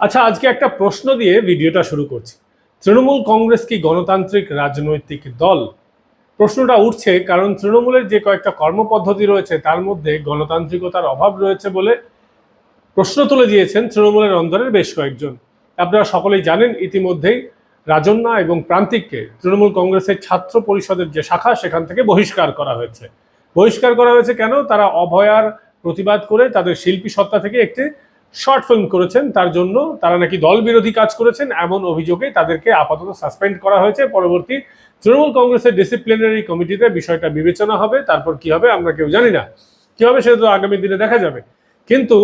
আচ্ছা আজকে একটা প্রশ্ন দিয়ে ভিডিওটা শুরু করছি। তৃণমূল কংগ্রেস কি গণতান্ত্রিক রাজনৈতিক দল? প্রশ্নটা উঠছে, কারণ তৃণমূলের যে কয়েকটা কর্মপদ্ধতি রয়েছে, তার মধ্যে গণতান্ত্রিকতার অভাব রয়েছে বলে প্রশ্ন তুলে দিয়েছেন তৃণমূলের অন্দরের বেশ কয়েকজন। আপনারা সকলেই জানেন, ইতিমধ্যেই রাজন্যা এবং প্রান্তিককে তৃণমূল কংগ্রেসের ছাত্র পরিষদের যে শাখা, সেখান থেকে বহিষ্কার করা হয়েছে। বহিষ্কার করা হয়েছে কেন? তারা অভয়ার প্রতিবাদ করে তাদের শিল্পী সত্তা থেকে একটি শর্ট ফিল্ম করেছেন, তার জন্য তারা নাকি দল বিরোধী কাজ করেছেন এমন অভিযোগে তাদেরকে আপাতত সাসপেন্ড করা হয়েছে। পরবর্তী তৃণমূল কংগ্রেসের ডিসিপ্লিনারি কমিটিতে বিষয়টা বিবেচনা হবে, তারপর কি হবে আমরা কেউ জানি না। কি হবে সেটা তো আগামী দিনে দেখা যাবে। কিন্তু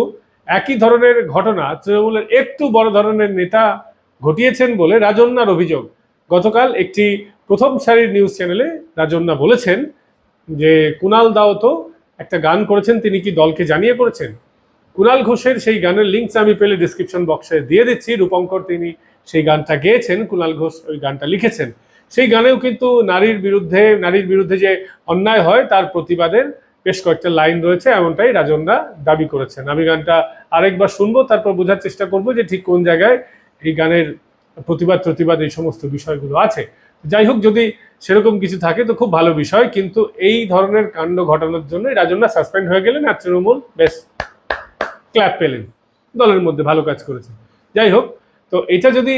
একই ধরনের ঘটনা তৃণমূলের একটু বড় ধরনের নেতা ঘটিয়েছেন বলে রাজন্যার অভিযোগ। গতকাল একটি প্রথম সারির নিউজ চ্যানেলে রাজন্যা বলেছেন যে, কুনাল দাও তো একটা গান করেছেন, তিনি কি দলকে জানিয়ে করেছেন? কুনাল ঘোষের সেই গানের লিঙ্কস আমি পেলে ডিসক্রিপশন বক্সে দিয়ে দিচ্ছি। রূপঙ্কর তিনি সেই গানটা গেয়েছেন, কুনাল ঘোষ ওই গানটা লিখেছেন। সেই গানেও কিন্তু নারীর বিরুদ্ধে নারীর বিরুদ্ধে যে অন্যায় হয়, তার প্রতিবাদের বেশ কয়েকটা লাইন রয়েছে, এমনটাই রাজনরা দাবি করেছেন। আমি গানটা আরেকবার শুনব, তারপর বোঝার চেষ্টা করব যে ঠিক কোন জায়গায় এই গানের প্রতিবাদ প্রতিবাদ এই সমস্ত বিষয়গুলো আছে। যাই হোক, যদি সেরকম কিছু থাকে তো খুব ভালো বিষয়, কিন্তু এই ধরনের কাণ্ড ঘটানোর জন্য রাজনরা সাসপেন্ড হয়ে গেলেন আর তৃণমূল বেশ ক্ল্যাপ পেলেন। দলের মধ্যে ভালো কাজ করেছে যাই হোক, তো এটা যদি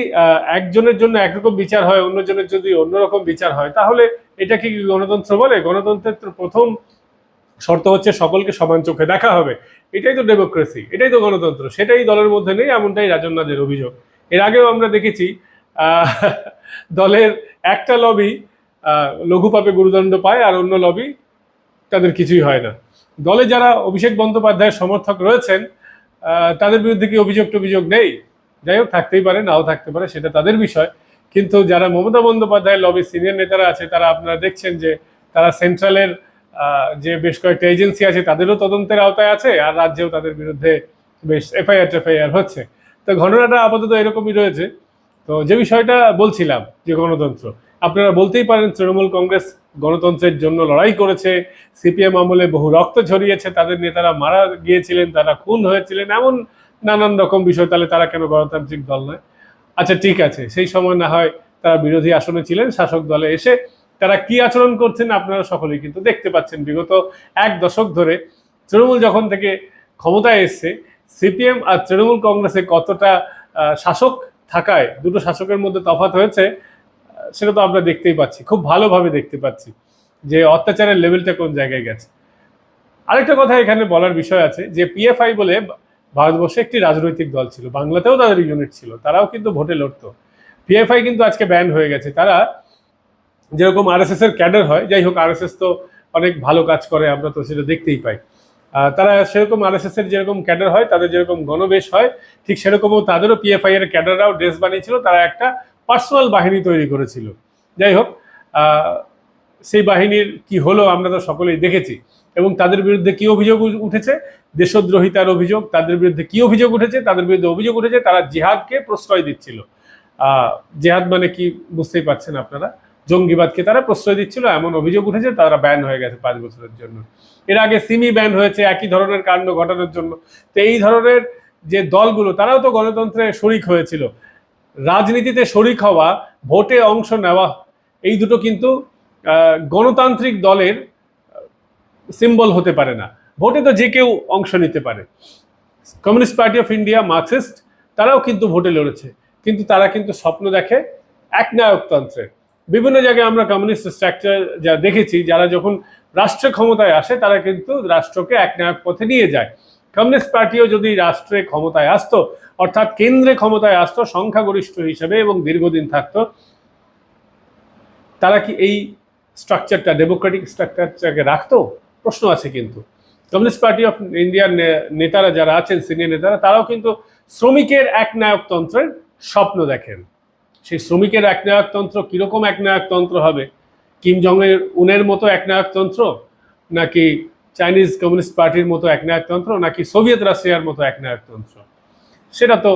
একজনের জন্য একরকম বিচার হয়, অন্যজনের যদি অন্যরকম বিচার হয়, তাহলে এটা কি গণতন্ত্র বলে? গণতন্ত্রের প্রথম শর্ত হচ্ছে সকলকে সমান চোখে দেখা হবে। এটাই তো ডেমোক্রেসি এটাই তো গণতন্ত্র, সেটাই দলের মধ্যে নেই, এমনটাই রাজন্যাদের অভিযোগ। এর আগেও আমরা দেখেছি দলের একটা লবি লঘু পাপে গুরুদণ্ড পায় আর অন্য লবি তাদের কিছুই হয় না। দলে যারা অভিষেক বন্দ্যোপাধ্যায়ের সমর্থক রয়েছেন তাদের বিরুদ্ধে কি অভিযোগ টভিযোগ নেই? যাই হোক, থাকতেই পারে, নাও থাকতে পারে, সেটা তাদের বিষয়। কিন্তু যারা মমতা বন্দ্যোপাধ্যায়ের লবি সিনিয়র নেতারা আছে, তারা আপনারা দেখছেন যে তারা সেন্ট্রালের যে বেশ কয়েকটা এজেন্সি আছে, তাদেরও তদন্তের আওতায় আছে, আর রাজ্যেও তাদের বিরুদ্ধে বেশ এফআইআর টেফআইআর হচ্ছে। তো ঘটনাটা আপাতত এরকমই রয়েছে। তো যে বিষয়টা বলছিলাম, যে গণতন্ত্র আপনারা বলতেই পারেন, তৃণমূল কংগ্রেস গণতন্ত্রের জন্য লড়াই করেছে। সিপিএম আমলে বহু রক্ত ঝরিয়েছে, তাদের নেতারা মারা গিয়েছিলেন, তারা খুন হয়েছিলেন, এমন নানান রকম বিষয়, তাহলে তারা কেন গণতান্ত্রিক দল নয়? আচ্ছা ঠিক আছে, সেই সময় না হয় তারা বিরোধী আসনে ছিলেন, শাসক দলে এসে তারা কি আচরণ করছেন আপনারা সকলেই কিন্তু দেখতে পাচ্ছেন। বিগত এক দশক ধরে তৃণমূল যখন থেকে ক্ষমতায় এসছে, সিপিএম আর তৃণমূল কংগ্রেসে কতটা শাসক থাকায়, দুটো শাসকের মধ্যে তফাৎ হয়েছে সেটা তো আমরা দেখতেই পাচ্ছি, খুব ভালোভাবে দেখতে পাচ্ছি যে অত্যাচারের লেভেলটা কোন জায়গায় গেছে। আরেকটা কথা এখানে বলার বিষয় আছে যে পিএফআই বলে ভারতবর্ষে একটি রাজনৈতিক দল ছিল, বাংলাতেও তাদের ইউনিট ছিল, তারাও কিন্তু ভোটে লড়তো। পিএফআই কিন্তু আজকে ব্যান হয়ে গেছে, তারা যেরকম আরএসএস এর ক্যাডার হয়, যাই হোক আরএসএস তো অনেক ভালো কাজ করে, আমরা তো সেটা দেখতেই পাই। তারা সেরকম আরএসএস এর যেরকম ক্যাডার হয়, তাদের যেরকম গণবেশ হয়, ঠিক সেরকমও তাদেরও পিএফআই এর ক্যাডাররাও ড্রেস বানিয়েছিল, তারা একটা পার্সোনাল বাহিনী তৈরি করেছিল। যাই হোক সেই বাহিনীর কি হলো আমরা তো সকলেই দেখেছি। এবং তাদের বিরুদ্ধে কি অভিযোগ উঠেছে? দেশদ্রোহিতার অভিযোগ, তাদের বিরুদ্ধে কি অভিযোগ উঠেছে? তাদের বিরুদ্ধে অভিযোগ উঠেছে, তারা জিহাদকে প্রশ্রয় দিচ্ছিল। জেহাদ মানে কি বুঝতেই পারছেন আপনারা? জঙ্গিবাদকে তারা প্রশ্রয় দিচ্ছিল, এমন অভিযোগ উঠেছে, তারা ব্যান হয়ে গেছে পাঁচ বছরের জন্য। এর আগে সিমি ব্যান হয়েছে, একই ধরনের কাণ্ড ঘটানোর জন্য। তো এই ধরনের যে দলগুলো, তারাও তো গণতন্ত্রে শরিক হয়েছিল। রাজনীতিতে শরিক হওয়া, ভোটে অংশ নেওয়া, এই দুটো কিন্তু গণতান্ত্রিক দলের সিম্বল হতে পারে না। ভোটে তো যে কেউ অংশ নিতে পারে। Communist party of India Marxist তারাও কিন্তু ভোটে লড়েছে। কিন্তু তারা কিন্তু স্বপ্ন দেখে একনায়কতন্ত্রের। বিভিন্ন জায়গায় আমরা কমিউনিস্ট স্ট্রাকচার যা দেখেছি, যারা যখন রাষ্ট্র ক্ষমতায় আসে, তারা কিন্তু রাষ্ট্রকে একনায়ক পথে নিয়ে যায়। কমিউনিস্ট পার্টিও যদি রাষ্ট্রে ক্ষমতায় আসতো অর্থাৎ কেন্দ্রে ক্ষমতায় আসতো, সংখ্যাগরিষ্ঠ হিসেবে এবং দীর্ঘদিন থাকত। তারা কি এই স্ট্রাকচারটা ডেমোক্রেটিক স্ট্রাকচারটাকে রাখতো? প্রশ্ন আছে কিন্তু। কমিউনিস্ট পার্টি অফ ইন্ডিয়ার নেতারা যারা আছেন সিনিয়র নেতারা, তারাও কিন্তু শ্রমিকের একনায়কতন্ত্রের স্বপ্ন দেখেন। সেই শ্রমিকের এক একনায়কতন্ত্র কীরকম একনায়কতন্ত্র হবে? কিম জংয়ের উনের মতো একনায়কতন্ত্র? নাকি চাইনিজ কমিউনিস্ট পার্টির মতো একনায়কতন্ত্র? নাকি সোভিয়েত রাশিয়ার মতো একনায়কতন্ত্র? সেটা তো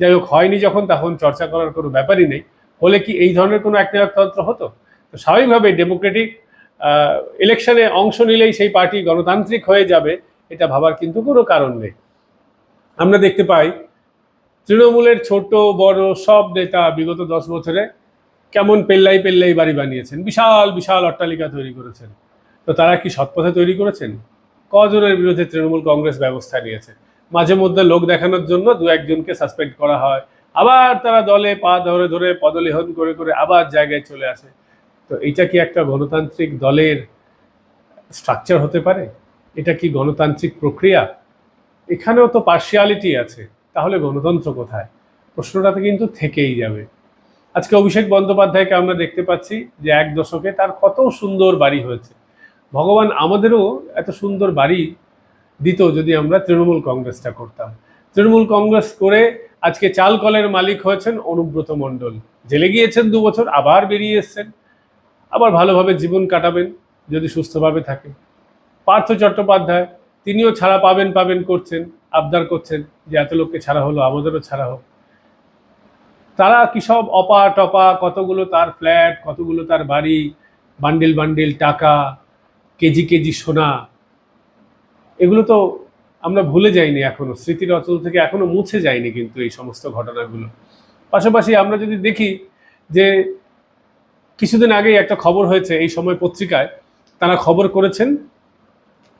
যাই হোক হয়নি যখন, তখন চর্চা করার কোনো ব্যাপারই নেই। হলে কি এই ধরনের কোনো একনায়কতন্ত্র হতো? তো স্বাভাবিকভাবে ডেমোক্রেটিক ইলেকশনে অংশ নিলেই সেই পার্টি গণতান্ত্রিক হয়ে যাবে, এটা ভাবার কিন্তু কোনো কারণ নেই। আমরা দেখতে পাই, তৃণমূলের ছোট, বড় সব নেতা বিগত দশ বছরে কেমন পেল্লাই পেল্লাই বাড়ি বানিয়েছেন। বিশাল বিশাল অট্টালিকা তৈরি করেছেন। তো তারা কি সৎপথে তৈরি করেছেন? কজনের বিরুদ্ধে তৃণমূল কংগ্রেস ব্যবস্থা নিয়েছে? মাঝে মধ্যে লোক দেখানোর জন্য দু একজনকে সাসপেন্ড করা হয়। আবার তারা দলে পা ধরে ধরে পদলেহন করে করে আবার জায়গায় চলে আসে। তো এটা কি একটা গণতান্ত্রিক দলের স্ট্রাকচার হতে পারে? এটা কি গণতান্ত্রিক প্রক্রিয়া? এখানেও তো পার্শিয়ালিটি আছে। তাহলে গণতন্ত্র কোথায়? প্রশ্নটাতে কিন্তু থেকেই যাবে। আজকে অভিষেক বন্দ্যোপাধ্যায়কে আমরা দেখতে পাচ্ছি যে এক দশকে তার কত সুন্দর বাড়ি হয়েছে। ভগবান আমাদেরও এত সুন্দর বাড়ি দিত যদি আমরা তৃণমূল কংগ্রেসটা করতাম। তৃণমূল কংগ্রেস করে আজকে চাল কলের মালিক হয়েছেন অনুব্রত মণ্ডল। জেলে গিয়েছেন দু বছর, আবার বেরিয়ে এসছেন। আবার ভালোভাবে জীবন কাটাবেন, যদি সুস্থভাবে থাকে। পার্থ চট্টোপাধ্যায়, তিনিও ছাড়া পাবেন পাবেন করছেন, আবদার করছেন যে এত লোককে ছাড়া হলো, আমাদেরও ছাড়া হোক। তারা কি সব অপা টপা, কতগুলো তার ফ্ল্যাট, কতগুলো তার বাড়ি, বান্ডিল বান্ডিল টাকা, কেজি কেজি সোনা এগুলো তো আমরা ভুলে যাইনি এখনও। স্মৃতির অচল থেকে এখনও মুছে যায়নি কিন্তু এই সমস্ত ঘটনাগুলো। পাশাপাশি আমরা যদি দেখি যে কিছুদিন আগেই একটা খবর হয়েছে, এই সময় পত্রিকায় তারা খবর করেছেন,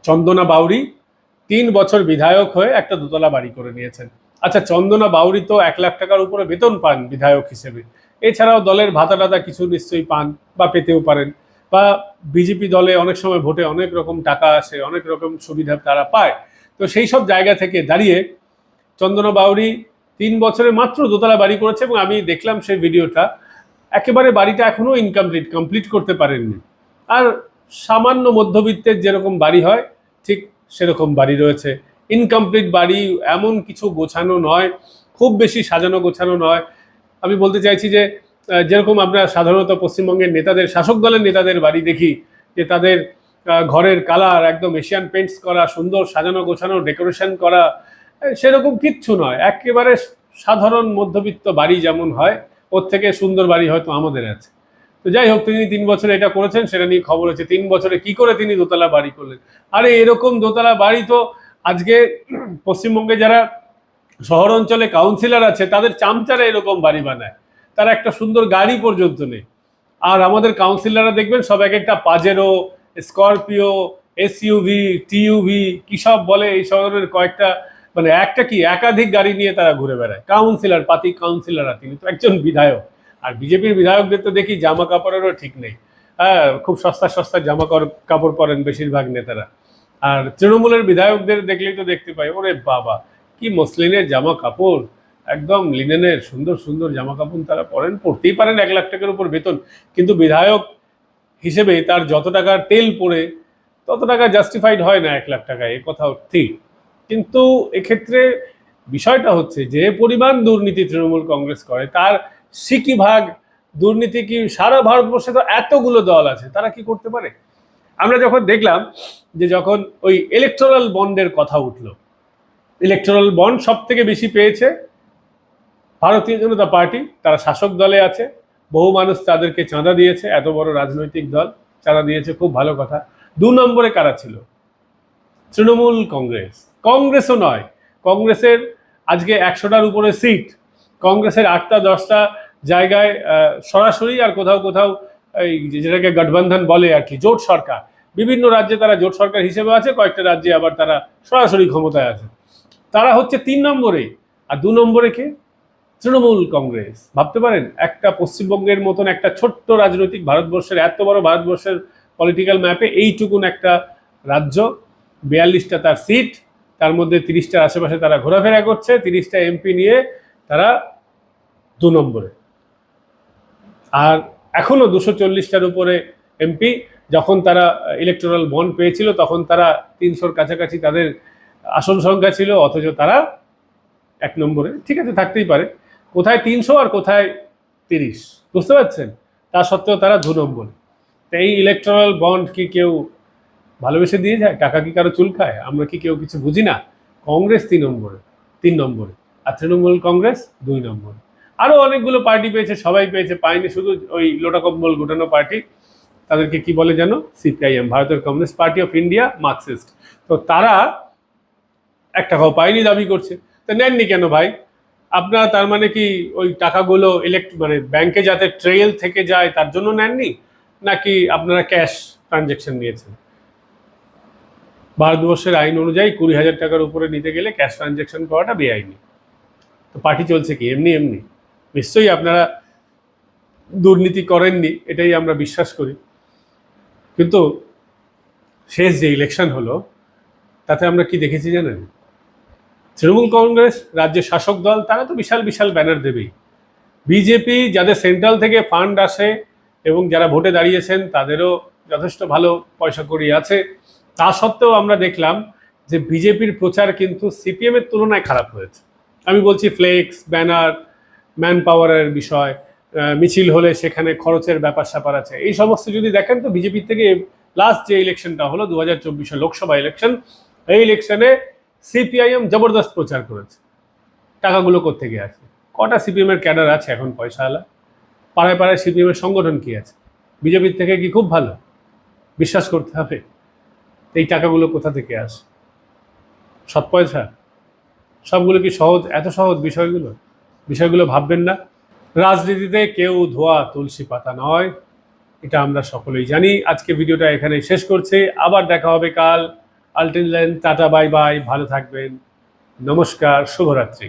চন্দনা বাউরি তিন বছর বিধায়ক হয়ে একটা দোতলা বাড়ি করে নিয়েছেন। আচ্ছা চন্দনা বাউরি তো এক লাখ টাকার উপরে বেতন পান বিধায়ক হিসেবে। এছাড়াও দলের ভাতা টাতা কিছু নিশ্চয়ই পান বা পেতেও পারেন বা বিজেপি দলে অনেক সময় ভোটে অনেক রকম টাকা আসে, অনেক রকম সুবিধা তারা পায়। তো সেই সব জায়গা থেকে দাঁড়িয়ে চন্দনা বাউরি তিন বছরে মাত্র দোতলা বাড়ি করেছে এবং আমি দেখলাম সেই ভিডিওটা, একেবারে বাড়িটা এখনও ইনকমপ্লিট কমপ্লিট করতে পারেননি। আর সামান্য মধ্যবিত্তের যেরকম বাড়ি হয়, ঠিক সেরকম বাড়ি রয়েছে। ইনকমপ্লিট বাড়ি, এমন কিছু গোছানো নয়, খুব বেশি সাজানো গোছানো নয়। আমি বলতে চাইছি যে যেরকম আমরা সাধারণত পশ্চিমবঙ্গের নেতাদের, শাসক দলের নেতাদের বাড়ি দেখি, যে তাদের ঘরের কালার একদম এশিয়ান পেন্টস করা, সুন্দর সাজানো, গোছানো, ডেকোরেশন করা সেরকম কিচ্ছু নয়। একেবারে সাধারণ মধ্যবিত্ত বাড়ি যেমন হয়, ওর থেকে সুন্দর বাড়ি হয়তো আমাদের আছে। তো যাই হোক, তিনি তিন বছরে এটা করেছেন, সেটা নিয়ে খবর হচ্ছে, তিন বছরে কি করে তিনি দোতলা বাড়ি করলেন? আরে, এরকম দোতলা বাড়ি তো আজকে পশ্চিমবঙ্গে যারা শহর অঞ্চলে কাউন্সিলর আছে, তাদের চামচারা এরকম বাড়ি বানায়। তারা একটা সুন্দর গাড়ি পর্যন্ত নেই। আর আমাদের কাউন্সিলররা দেখবেন সব এক একটা পাজেরো স্করপিও এসইউভি টিইউভি কি সব বলে এই ধরনের কয়েকটা মানে একটা কি একাধিক গাড়ি নিয়ে তারা ঘুরে বেড়ায়। কাউন্সিলর পাতি কাউন্সিলররা তিনি তো একজন বিধায়ক। আর বিজেপির বিধায়কদের তো দেখি জামা কাপড়েরও ঠিক নেই। হ্যাঁ খুব সস্তা সস্তা জামা কাপড়- পরেন বেশিরভাগ নেতারা। আর তৃণমূলের বিধায়কদের দেখলেই তো দেখতে পাই, ওরে বাবা, কি মসলিনের জামা কাপড়। একদম লিনেনের সুন্দর সুন্দর জামা কাপড় তারা পরেন। পরতেই পারেন এক লাখ টাকার উপর বেতন। কিন্তু বিধায়ক হিসেবে তার যত টাকার তেল পড়ে, তত টাকা জাস্টিফাইড হয় না এক লাখ টাকা এ কথাও ঠিক। কিন্তু এক্ষেত্রে বিষয়টা হচ্ছে যে পরিমাণ দুর্নীতি তৃণমূল কংগ্রেস করে, তার সিকি ভাগ দুর্নীতি কি সারা ভারতবর্ষে তো এতগুলো দল আছে, তারা কি করতে পারে? আমরা যখন দেখলাম যে যখন ওই ইলেকট্রাল বন্ডের কথা উঠল ইলেকট্রাল বন্ড সব থেকে বেশি পেয়েছে ভারতীয় জনতা পার্টি, তারা শাসক দলে আছে। বহু মানুষ তাদেরকে চাঁদা দিয়েছে, এত বড় রাজনৈতিক দল, চাঁদা দিয়েছে, খুব ভালো কথা। দু নম্বরে কারা ছিল? তৃণমূল কংগ্রেস। কংগ্রেসও নয়, কংগ্রেসের আজকে একশোটার উপরে সিট। কংগ্রেসের আটটা, দশটা জায়গায় সরাসরি আর কোথাও কোথাও এই যেটাকে গঠবন্ধন বলে আর কি, জোট সরকার। বিভিন্ন রাজ্যে তারা জোট সরকার হিসেবে আছে, কয়েকটা রাজ্যে আবার তারা সরাসরি ক্ষমতায় আছে। তারা হচ্ছে তিন নম্বরে। আর দু নম্বরে কে? তৃণমূল কংগ্রেস। ভাবতে পারেন, একটা পশ্চিমবঙ্গের মতন একটা ছোট্ট রাজনৈতিক ভারতবর্ষের, এত বড় ভারতবর্ষের পলিটিক্যাল ম্যাপে এইটুকুন একটা রাজ্য, বিয়াল্লিশটা তার সিট তার মধ্যে তিরিশটার আশেপাশে তারা ঘোরাফেরা করছে, তিরিশটা এমপি নিয়ে তারা দু নম্বরে। আর এখনও দুশো চল্লিশটার উপরে এমপি যখন তারা ইলেকট্রাল বন্ড পেয়েছিল, তখন তারা তিনশোর কাছাকাছি তাদের আসন সংখ্যা ছিল, অথচ তারা এক নম্বরে। ঠিক আছে, থাকতেই পারে। কোথায় তিনশো আর কোথায় তিরিশ? বুঝতে পারছেন? তা সত্ত্বেও তারা দু নম্বরে এই ইলেকট্রাল বন্ড কি কেউ ভালোবেসে দিয়ে যায়? টাকা কি কারও চুল খায়? আমরা কি কেউ কিছু বুঝি না? কংগ্রেস তিন নম্বরে তিন নম্বরে। আর তৃণমূল কংগ্রেস দুই নম্বরে। আরও অনেকগুলো পার্টি পেয়েছে, সবাই পেয়েছে। পায়নি শুধু ওই লোটা কম্বল গোটানো পার্টি। তাদেরকে কি বলে জানো? সিপিআইএম ভারতের communist party of India, Marxist. তো তারা এক টাকাও পায়নি দাবি করছে। তো নেননি কেন ভাই? আপনারা তার মানে কি ওই টাকাগুলো ইলেক্ট মানে ব্যাংকে যাতে ট্রেল থেকে যায়, তার জন্য নেননি? নাকি আপনারা ক্যাশ ট্রানজেকশন নিয়েছেন? ভারতবর্ষের আইন অনুযায়ী কুড়ি হাজার টাকার উপরে নিতে গেলে ক্যাশ ট্রানজেকশন করাটা বেআইনি। তো পার্টি চলছে কি? এমনি এমনি। নিশ্চয়ই আপনারা দুর্নীতি করেননি, এটাই আমরা বিশ্বাস করি। কিন্তু শেষ যে ইলেকশন হলো, তাতে আমরা কি দেখেছি জানেন? তৃণমূল কংগ্রেস, রাজ্যের শাসক দল, তারা তো বিশাল বিশাল ব্যানার দেবেই। বিজেপি যাদের সেন্ট্রাল থেকে ফান্ড আসে এবং যারা ভোটে দাঁড়িয়েছেন, তাদেরও যথেষ্ট ভালো পয়সা করি আছে। তা সত্ত্বেও আমরা দেখলাম যে বিজেপির প্রচার কিন্তু সিপিএম এর তুলনায় খারাপ হয়েছে। আমি বলছি ফ্লেক্স ব্যানার ম্যান পাওয়ারের বিষয় মিছিল হলে সেখানে খরচের ব্যাপার স্যাপার আছে। এই সমস্ত যদি দেখেন তো বিজেপির থেকে লাস্ট যে ইলেকশনটা হলো, দু হাজার লোকসভা ইলেকশন এই ইলেকশনে সিপিআইএম জবরদস্ত প্রচার করেছে। টাকাগুলো কোথেকে আছে? কটা সিপিএম এর ক্যাডার আছে এখন পয়সাওয়ালা? পাড়ায় পাড়ায় সিপিএম এর সংগঠন কি আছে? বিজেপির থেকে কি খুব ভালো? বিশ্বাস করতে হবে? এই টাকাগুলো কোথা থেকে আসে? সৎ পয়সা? সবগুলো কি সহজ? এত সহজ বিষয়গুলো? বিষয়গুলো ভাববেন না। রাজনীতিতে কেউ ধোয়া তুলসী পাতা নয়। এটা আমরা সকলেই জানি। আজকে ভিডিওটা এখানে শেষ করছে। আবার দেখা হবে কাল। আলটিন টাটা বাই বাই ভালো থাকবেন। নমস্কার শুভরাত্রি।